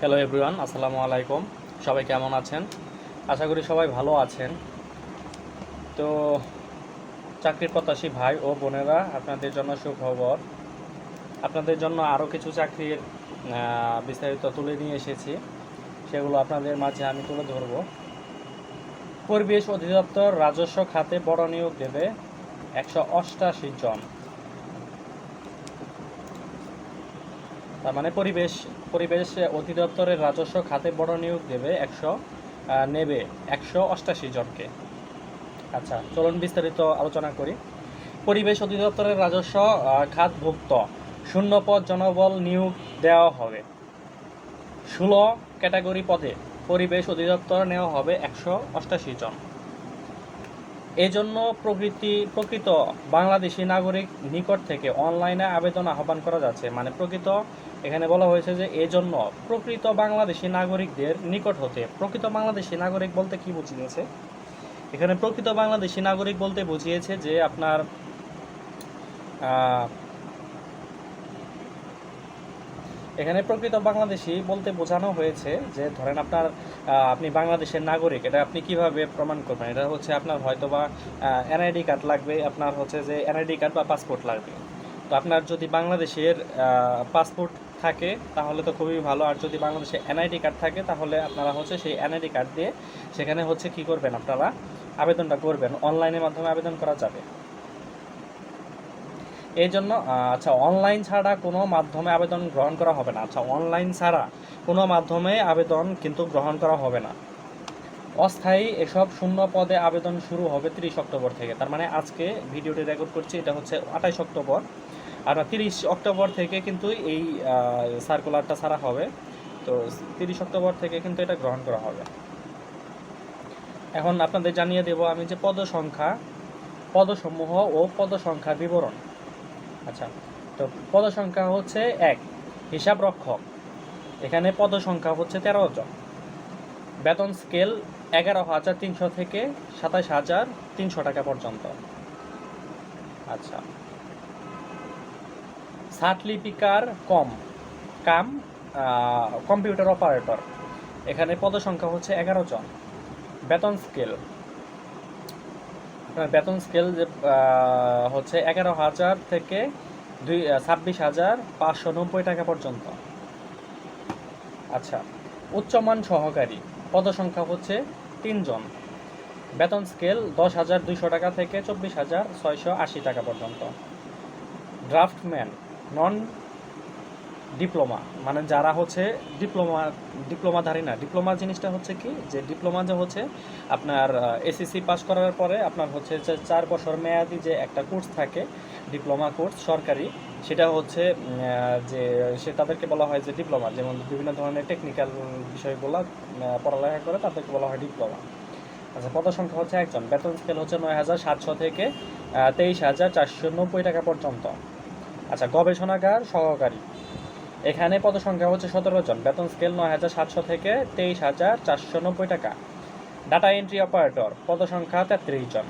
Hello everyone আসসালামু আলাইকুম। সবাই কেমন আছেন? আশা করি সবাই ভালো আছেন। তো চাকরির প্রত্যাশী ভাই ও বোনেরা, আপনাদের জন্য সুখবর। আপনাদের জন্য আরও কিছু চাকরির বিস্তারিত তুলে নিয়ে এসেছি। সেগুলো আপনাদের মাঝে আমি তুলে ধরব। পরিবেশ অধিদপ্তর রাজস্ব খাতে বড় নিয়োগ দেবে একশো অষ্টাশি জন। তার মানে পরিবেশ পরিবেশ অধিদপ্তরের রাজস্ব খাতে বড় নিয়োগ দেবে একশো নেবে একশো অষ্টাশি জনকে। আচ্ছা চলুন বিস্তারিত আলোচনা করি। পরিবেশ অধিদপ্তরের রাজস্ব খাতভুক্ত। শূন্য পদ জনবল নিয়োগ দেওয়া হবে। ষোলো ক্যাটাগরি পদে পরিবেশ অধিদপ্তর নেওয়া হবে একশো অষ্টাশি জন। এজন্য প্রকৃতি, প্রকৃত বাংলাদেশি নাগরিক নিকট থেকে অনলাইনে আবেদন আহ্বান করা যাচ্ছে। মানে প্রকৃত এখানে বলা হয়েছে যে এজন্য প্রকৃত বাংলাদেশি নাগরিকদের নিকট হতে, প্রকৃত বাংলাদেশি নাগরিক বলতে কি বুঝিয়েছে? এখানে প্রকৃত বাংলাদেশি নাগরিক বলতে বুঝিয়েছে যে আপনার এখানে প্রকৃত বাংলাদেশি বলতে বোঝানো হয়েছে যে ধরেন আপনার আপনি বাংলাদেশের নাগরিক, এটা আপনি কীভাবে প্রমাণ করবেন? এটা হচ্ছে আপনার হয়তো বা এনআইডি কার্ড লাগবে, আপনার হচ্ছে যে এনআইডি কার্ড বা পাসপোর্ট লাগবে। তো আপনার যদি বাংলাদেশের পাসপোর্ট থাকে, তাহলে তো খুবই ভালো। আর যদি বাংলাদেশে এনআইডি কার্ড থাকে, তাহলে আপনারা হচ্ছে সেই এনআইডি কার্ড দিয়ে সেখানে হচ্ছে কি করবেন আপনারা? আবেদনটা করবেন। অনলাইনের মাধ্যমে আবেদন করা যাবে। এই জন্য আচ্ছা অনলাইন ছাড়া কোনো মাধ্যমে আবেদন গ্রহণ করা হবে না। আচ্ছা অনলাইন ছাড়া কোনো মাধ্যমে আবেদন কিন্তু গ্রহণ করা হবে না। অস্থায়ী এসব শূন্য পদে আবেদন শুরু হবে তিরিশ অক্টোবর থেকে। তার মানে আজকে ভিডিওটি রেকর্ড করছি, এটা হচ্ছে আঠাইশ অক্টোবর। আর তিরিশ অক্টোবর থেকে কিন্তু এই সার্কুলারটা ছাড়া হবে। তো তিরিশ অক্টোবর থেকে কিন্তু এটা গ্রহণ করা হবে। এখন আপনাদের জানিয়ে দেব আমি যে পদ সংখ্যা পদসমূহ ও পদ সংখ্যার বিবরণ। আচ্ছা তো পদ সংখ্যা হচ্ছে এক হিসাব রক্ষক এখানে পদ সংখ্যা হচ্ছে তেরো জন। বেতন স্কেল এগারো হাজার তিনশো থেকে সাতাশ হাজার তিনশো টাকা পর্যন্ত। আচ্ছা সার্টলিপিকার কম, কাম কম্পিউটার অপারেটর। এখানে পদ সংখ্যা হচ্ছে এগারো জন। বেতন স্কেল। বেতন স্কেল যে হচ্ছে এগারো হাজার থেকে দুই ছাব্বিশ হাজার পাঁচশো নব্বই টাকা পর্যন্ত। আচ্ছা উচ্চমান সহকারী। পদসংখ্যা হচ্ছে তিনজন বেতন স্কেল দশ হাজার দুইশো টাকা থেকে চব্বিশ হাজার ছয়শো আশি টাকা পর্যন্ত। ড্রাফটম্যান। নন ডিপ্লোমা মানে যারা হচ্ছে ডিপ্লোমা ডিপ্লোমাধারী না। ডিপ্লোমা জিনিসটা হচ্ছে কি? যে ডিপ্লোমা যে হচ্ছে, আপনার এসএসসি পাস করার পরে আপনার হচ্ছে যে চার বছর মেয়াদি যে একটা কোর্স থাকে ডিপ্লোমা কোর্স সরকারি, সেটা হচ্ছে যে সে তাদেরকে বলা হয় যে ডিপ্লোমা যেমন বিভিন্ন ধরনের টেকনিক্যাল বিষয়গুলো পড়ালেখা করে তাদেরকে বলা হয় ডিপ্লোমা আচ্ছা পদ সংখ্যা হচ্ছে একজন। বেতন স্কেল হচ্ছে নয় হাজার সাতশো থেকে তেইশ হাজার চারশো নব্বই টাকা পর্যন্ত। আচ্ছা গবেষণাগার সহকারী। এখানে পদ সংখ্যা হচ্ছে সতেরো জন। বেতন স্কেল নয় হাজার সাতশো থেকে তেইশ হাজার চারশো নব্বই টাকা। ডাটা এন্ট্রি অপারেটর পদ সংখ্যা তেত্রিশ জন।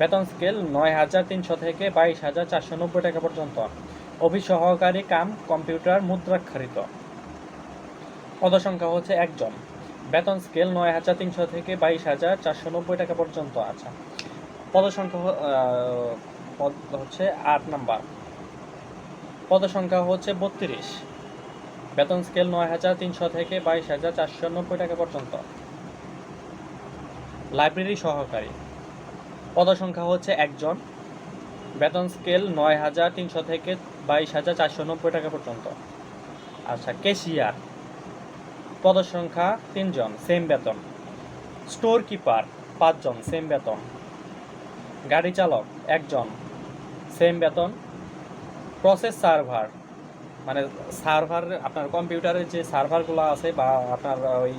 বেতন স্কেল নয় হাজার তিনশো থেকে বাইশ হাজার চারশো নব্বই টাকা পর্যন্ত। অফিস সহকারী কাম, কম্পিউটার মুদ্রাক্ষরিত। পদ সংখ্যা হচ্ছে একজন। বেতন স্কেল নয় হাজার তিনশো থেকে বাইশ হাজার চারশো নব্বই টাকা পর্যন্ত। আচ্ছা পদ সংখ্যা পদ হচ্ছে আট নাম্বার। পদ সংখ্যা হচ্ছে বত্রিশ। বেতন স্কেল নয় হাজার তিনশো থেকে বাইশ হাজার চারশো নব্বই টাকা পর্যন্ত। লাইব্রেরি সহকারী। পদ সংখ্যা হচ্ছে একজন। বেতন স্কেল নয় হাজার তিনশো থেকে বাইশ হাজার চারশো নব্বই টাকা পর্যন্ত। আচ্ছা কেশিয়ার। পদ সংখ্যা তিনজন সেম বেতন। স্টোর কিপার পাঁচজন সেম বেতন। গাড়ি চালক, একজন সেম বেতন। প্রসেস সার্ভার মানে সার্ভার আপনার কম্পিউটারের যে সার্ভারগুলো আছে বা আপনার ওই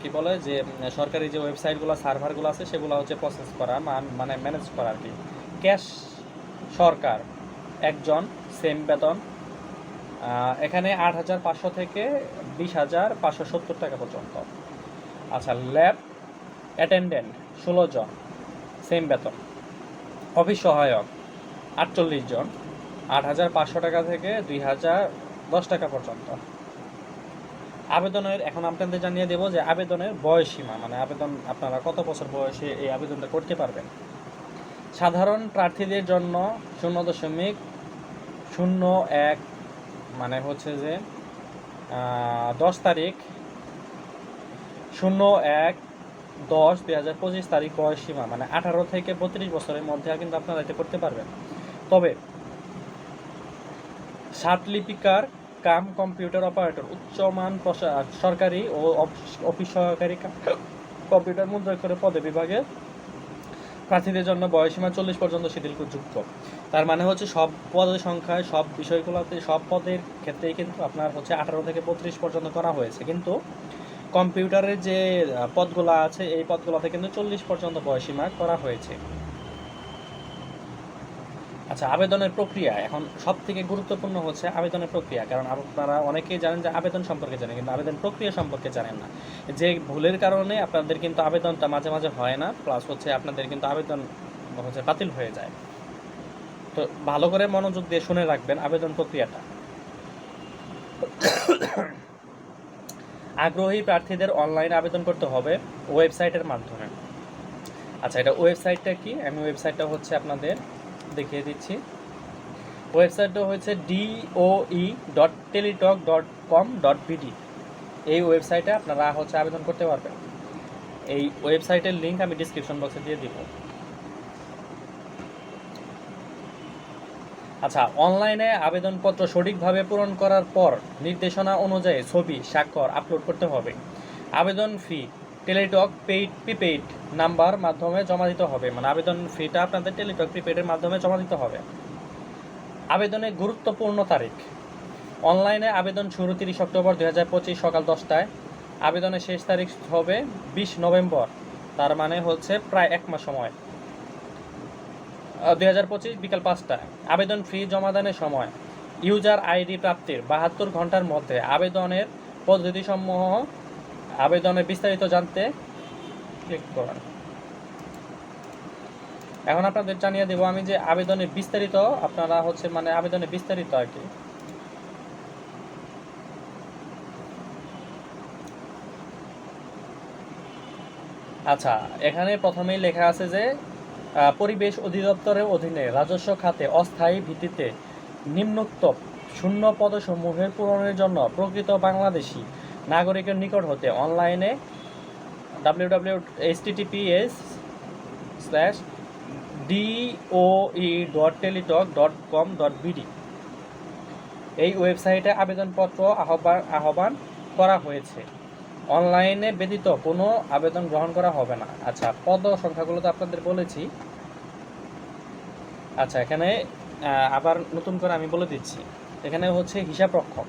কি বলে যে, সরকারি যে ওয়েবসাইটগুলো সার্ভারগুলো আছে, সেগুলো হচ্ছে প্রসেস করা মানে ম্যানেজ করা আর কি। ক্যাশ সরকার, একজন সেম বেতন এখানে আট হাজার পাঁচশো থেকে বিশ হাজার পাঁচশো সত্তর টাকা পর্যন্ত। আচ্ছা ল্যাব অ্যাটেন্ডেন্ট ষোলো জন সেম বেতন। অফিস সহায়ক, আটচল্লিশ জন। আট হাজার পাঁচশো টাকা থেকে দুই হাজার দশ টাকা পর্যন্ত। আবেদনের, এখন আপনাদের জানিয়ে দেবো যে আবেদনের বয়স সীমা মানে আবেদন আপনারা কত বছর বয়সে এই আবেদনটা করতে পারবেন। সাধারণ প্রার্থীদের জন্য শূন্য দশমিক শূন্য এক মানে হচ্ছে যে দশ তারিখ, শূন্য এক দশ দুই হাজার পঁচিশ তারিখ বয়স সীমা মানে আঠারো থেকে বত্রিশ বছরের মধ্যে কিন্তু আপনারা এটা করতে পারবেন। তবে লিপিকার কাম কম্পিউটার অপারেটর উচ্চমান সরকারি ও অফিস- সহকারী কম্পিউটার মুদ্রা করে পদে বিভাগে প্রার্থীদের জন্য বয়সীমা চল্লিশ পর্যন্ত শিথিলযুক্ত তার মানে হচ্ছে সব পদের সংখ্যায়, সব বিষয়গুলোতে, সব পদের ক্ষেত্রেই কিন্তু আপনার হচ্ছে আঠারো থেকে বত্রিশ পর্যন্ত করা হয়েছে। কিন্তু কম্পিউটারের যে পদগুলো আছে, এই পদগুলোতে কিন্তু চল্লিশ পর্যন্ত বয়সীমা করা হয়েছে। আচ্ছা আবেদনের প্রক্রিয়া এখন সব থেকে গুরুত্বপূর্ণ হচ্ছে আবেদনের প্রক্রিয়া। কারণ আপনারা অনেকেই জানেন যে আবেদন সম্পর্কে জানেন, কিন্তু আবেদন প্রক্রিয়া সম্পর্কে জানেন না। যে ভুলের কারণে আপনাদের কিন্তু আবেদনটা মাঝে মাঝে হয় না, প্লাস হচ্ছে আপনাদের কিন্তু আবেদন হচ্ছে বাতিল হয়ে যায়। তো ভালো করে মনোযোগ দিয়ে শুনে রাখবেন আবেদন প্রক্রিয়াটা। আগ্রহী প্রার্থীদের অনলাইনে আবেদন করতে হবে ওয়েবসাইটের মাধ্যমে। আচ্ছা এটা ওয়েবসাইটটা কি? আমি ওয়েবসাইটটা হচ্ছে আপনাদের দেখিয়ে দিচ্ছি। ওয়েবসাইটটা হচ্ছে DOE dot Teletalk dot com dot BD এই ওয়েবসাইটে আপনারা হচ্ছে আবেদন করতে পারবেন। এই ওয়েবসাইটের লিংক আমি ডিসক্রিপশন বক্সে দিয়ে দিব। আচ্ছা অনলাইনে আবেদনপত্র সঠিকভাবে পূরণ করার পর নির্দেশনা অনুযায়ী ছবি, স্বাক্ষর আপলোড করতে হবে। আবেদন fee Teletalk paid prepaid number মাধ্যমে জমা দিতে হবে। মানে আবেদন ফিটা আপনাদের টেলিটক প্রিপেইডের মাধ্যমে জমা দিতে হবে। আবেদনের গুরুত্বপূর্ণ তারিখ। অনলাইনে আবেদন শুরু তিরিশ অক্টোবর দুই হাজার পঁচিশ সকাল দশটায়। আবেদনের শেষ তারিখ হবে বিশ নভেম্বর। তার মানে হচ্ছে প্রায় এক মাস সময়। দুই হাজার পঁচিশ বিকাল পাঁচটায়। আবেদন ফি জমাদানের সময়। ইউজার আইডি প্রাপ্তির বাহাত্তর ঘণ্টার মধ্যে আবেদনের পদ্ধতিসমূহ আবেদনের বিস্তারিত জানতে ক্লিক করেন। এখন আপনাদের জানিয়ে দেব আমি যে আবেদনের বিস্তারিত, আপনারা হচ্ছে মানে আবেদনের বিস্তারিত আর কি। আচ্ছা এখানে প্রথমেই লেখা আছে যে পরিবেশ অধিদপ্তরের অধীনে রাজস্ব খাতে অস্থায়ী ভিত্তিতে নিম্নোক্ত শূন্য পদসমূহের পূরণের জন্য প্রকৃত বাংলাদেশি নাগরিকের নিকট হতে অনলাইনে W W H TTPS slash DOE dot Teletalk dot com dot BD এই ওয়েবসাইটে আবেদনপত্র আহ্বান আহ্বান করা হয়েছে। অনলাইনে ব্যতীত কোনো আবেদন গ্রহণ করা হবে না। আচ্ছা পদ সংখ্যাগুলো তো আপনাদের বলেছি। আচ্ছা এখানে আবার নতুন করে আমি বলে দিচ্ছি। এখানে হচ্ছে হিসাব রক্ষক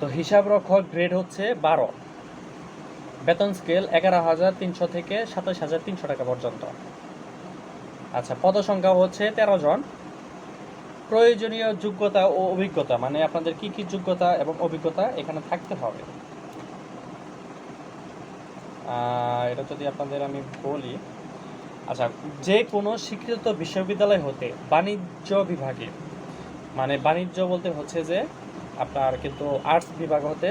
তো হিসাব রক্ষক গ্রেড হচ্ছে বারো। বেতন স্কেল এগারো হাজার তিনশো থেকে সাতাশ হাজার তিনশো টাকা পর্যন্ত। আচ্ছা পদ সংখ্যা হচ্ছে তেরো জন। প্রয়োজনীয় যোগ্যতা ও অভিজ্ঞতা মানে আপনাদের কি কি যোগ্যতা এবং অভিজ্ঞতা এখানে থাকতে হবে। এটা যদি আপনাদের আমি বলি আচ্ছা যে কোনো স্বীকৃত বিশ্ববিদ্যালয় হতে বাণিজ্য বিভাগে মানে বাণিজ্য বলতে হচ্ছে যে আপনার কিন্তু আর্টস বিভাগ হতে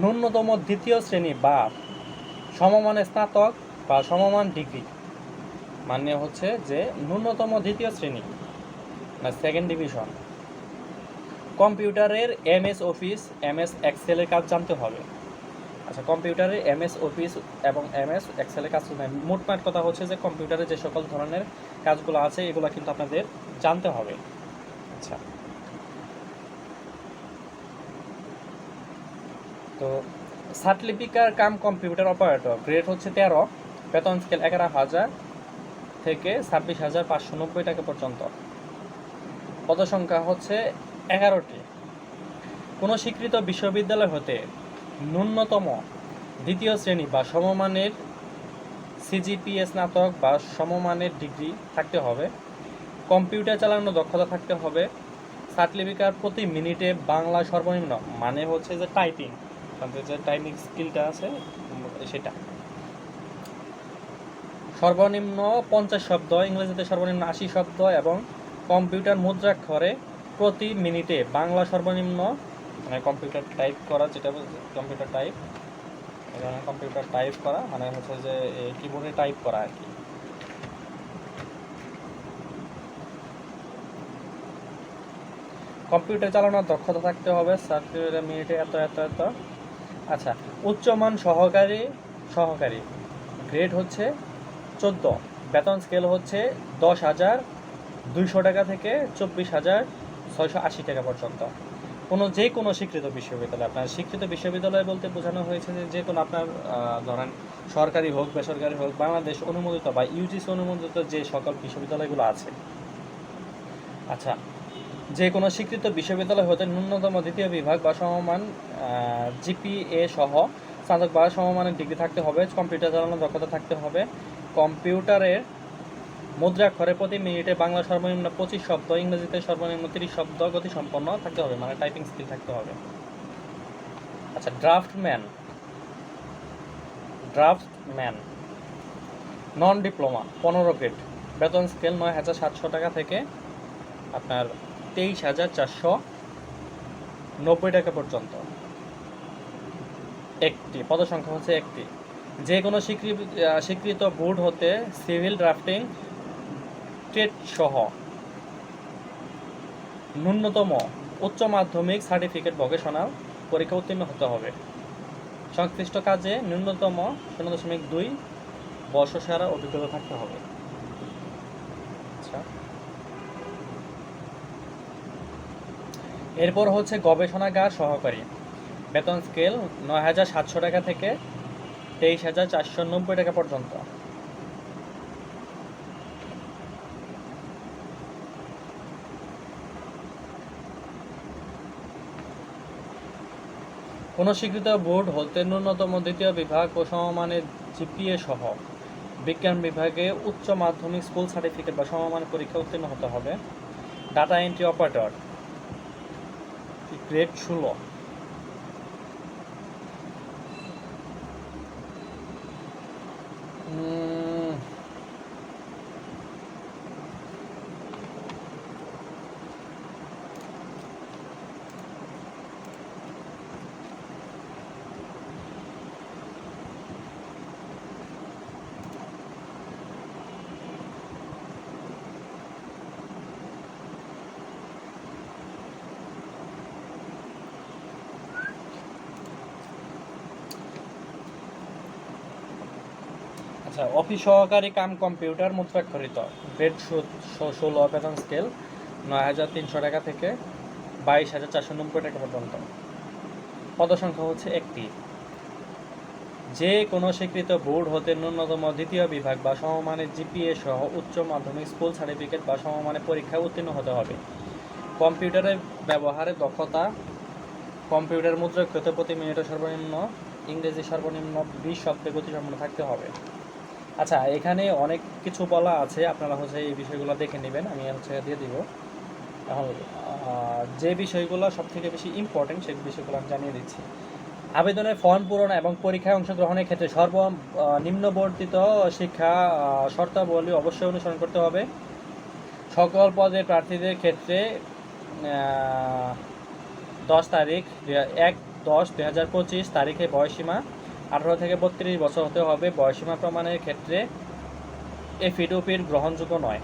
ন্যূনতম দ্বিতীয় শ্রেণি বা সমমানের স্নাতক বা সমমান ডিগ্রি মানে হচ্ছে যে ন্যূনতম দ্বিতীয় শ্রেণি, না সেকেন্ড ডিভিশন কম্পিউটারের এম এস অফিস, এমএস এক্সেলের কাজ জানতে হবে আচ্ছা কম্পিউটারে এমএস অফিস এবং এমএস এক্সেলের কাজ। মোটমাট কথা হচ্ছে যে কম্পিউটারে যে সকল ধরনের কাজগুলো আছে, এগুলো কিন্তু আপনাদের জানতে হবে আচ্ছা তো সার্টিফিকার কাম কম্পিউটার অপারেটর গ্রেড হচ্ছে তেরো, বেতন স্কেল এগারো হাজার থেকে ছাব্বিশ হাজার পাঁচশো নব্বই টাকা পর্যন্ত। পদসংখ্যা হচ্ছে এগারোটি। কোনো স্বীকৃত বিশ্ববিদ্যালয় হতে ন্যূনতম দ্বিতীয় শ্রেণি বা সমমানের সিজিপিএ স্নাতক বা সমমানের ডিগ্রি থাকতে হবে। কম্পিউটার চালানোর দক্ষতা থাকতে হবে। সার্টিফিকার প্রতি মিনিটে বাংলা সর্বনিম্ন মানে হচ্ছে যে টাইপিং আপনাদের যে টাইপিং স্কিলটা আছে সেটা। সর্বনিম্ন পঞ্চাশ শব্দ ইংরেজিতে সর্বনিম্ন আশি শব্দ এবং কম্পিউটার মুদ্রাক্ষরে প্রতি মিনিটে বাংলা সর্বনিম্ন মানে কম্পিউটার টাইপ করা যেটা কম্পিউটার টাইপ এখানে কম্পিউটার টাইপ করা মানে হচ্ছে যে কিবোর্ডে টাইপ করা আর কি। কম্পিউটার চালানোর দক্ষতা থাকতে হবে সার্টিফিকেট মিনিটে এত এত এত। আচ্ছা উচ্চমান সহকারী সহকারী। গ্রেড হচ্ছে চোদ্দ। বেতন স্কেল হচ্ছে দশ হাজার দুইশো টাকা থেকে চব্বিশ হাজার ছয়শো আশি টাকা পর্যন্ত। কোনো যে কোনো স্বীকৃত বিশ্ববিদ্যালয়, আপনার স্বীকৃত বিশ্ববিদ্যালয় বলতে বোঝানো হয়েছে যে যে কোনো আপনার ধরেন সরকারি হোক, বেসরকারি হোক, বাংলাদেশ অনুমোদিত বা ইউজিসি অনুমোদিত যে সকল বিশ্ববিদ্যালয়গুলো আছে। আচ্ছা যে কোনো স্বীকৃত বিশ্ববিদ্যালয় হতে ন্যূনতম দ্বিতীয় বিভাগ বা সমমান জিপিএ সহ স্নাতক বা সমমানের ডিগ্রি থাকতে হবে, কম্পিউটার চালানোর দক্ষতা থাকতে হবে। কম্পিউটারের মুদ্রাক্ষরে প্রতি মিনিটে বাংলা সর্বনিম্ন পঁচিশ শব্দ, ইংরেজিতে সর্বনিম্ন তিরিশ শব্দ গতি সম্পন্ন থাকতে হবে মানে টাইপিং স্কিল থাকতে হবে। আচ্ছা ড্রাফটম্যান। ড্রাফটম্যান। নন ডিপ্লোমা, পনেরো গ্রেড। বেতন স্কেল নয় হাজার সাতশো টাকা থেকে আপনার তেইশ হাজার চারশো নব্বই টাকা পর্যন্ত। একটি, পদসংখ্যা হচ্ছে একটি। যে কোনো স্বীকৃত স্বীকৃত বোর্ড হতে সিভিল ড্রাফটিং ট্রেড সহ ন্যূনতম উচ্চ মাধ্যমিক সার্টিফিকেট ভোকেশনাল পরীক্ষা উত্তীর্ণ হতে হবে। সংশ্লিষ্ট কাজে ন্যূনতম শূন্য দশমিক দুই বর্ষসেরা অভিজ্ঞতা থাকতে হবে। এরপর হচ্ছে গবেষণাগার সহকারী। বেতন স্কেল নয় হাজার সাতশো টাকা থেকে তেইশ হাজার চারশো নব্বই টাকা পর্যন্ত। কোনো স্বীকৃত বোর্ড হতে ন্যূনতম দ্বিতীয় বিভাগ ও সমমানের জিপিএ সহ বিজ্ঞান বিভাগে উচ্চ মাধ্যমিক স্কুল সার্টিফিকেট বা সমমানের পরীক্ষা উত্তীর্ণ হতে হবে। ডাটা এন্ট্রি অপারেটর গ্রেড ষোলো। আচ্ছা অফিস সহকারী কাম কম্পিউটার মুদ্রাক্ষরিত গ্রেড ষোলো বেতন স্কেল নয় হাজার তিনশো টাকা থেকে বাইশ হাজার চারশো নব্বই টাকা পর্যন্ত। পদসংখ্যা হচ্ছে একটি। যে কোনো স্বীকৃত বোর্ড হতে ন্যূনতম দ্বিতীয় বিভাগ বা সমমানের জিপিএ সহ উচ্চ মাধ্যমিক স্কুল সার্টিফিকেট বা সমমানের পরীক্ষায় উত্তীর্ণ হতে হবে। কম্পিউটারের ব্যবহারে দক্ষতা, কম্পিউটার মুদ্রাক্ষরিত প্রতি মিনিটে সর্বনিম্ন ইংরেজি সর্বনিম্ন বিশ শব্দে গতিসম্পন্ন থাকতে হবে। আচ্ছা এখানে অনেক কিছু বলা আছে, আপনারা হচ্ছে এই বিষয়গুলো দেখে নেবেন, আমি হচ্ছে দিয়ে দিব। এখন যে বিষয়গুলো সব থেকে বেশি ইম্পর্টেন্ট সেই বিষয়গুলো আমি জানিয়ে দিচ্ছি। আবেদনের ফর্ম পূরণ এবং পরীক্ষায় অংশগ্রহণের ক্ষেত্রে সর্ব নিম্নবর্তিত শিক্ষা শর্তাবলী অবশ্যই অনুসরণ করতে হবে। সকল পদে প্রার্থীদের ক্ষেত্রে দশ তারিখ এক দশ দুই হাজার পঁচিশ তারিখে বয়সীমা আঠারো থেকে বত্রিশ বছর হতে হবে। বয়সীমা প্রমাণের ক্ষেত্রে এফিডোপিট গ্রহণযোগ্য নয়।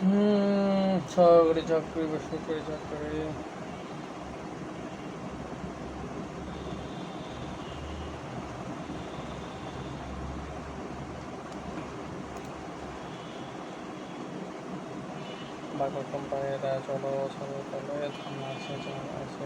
হুম, সরকারি চাকরি বেসরকারি চাকরি বাকর কোম্পানিরা চলো চলো চলো আছে আছে।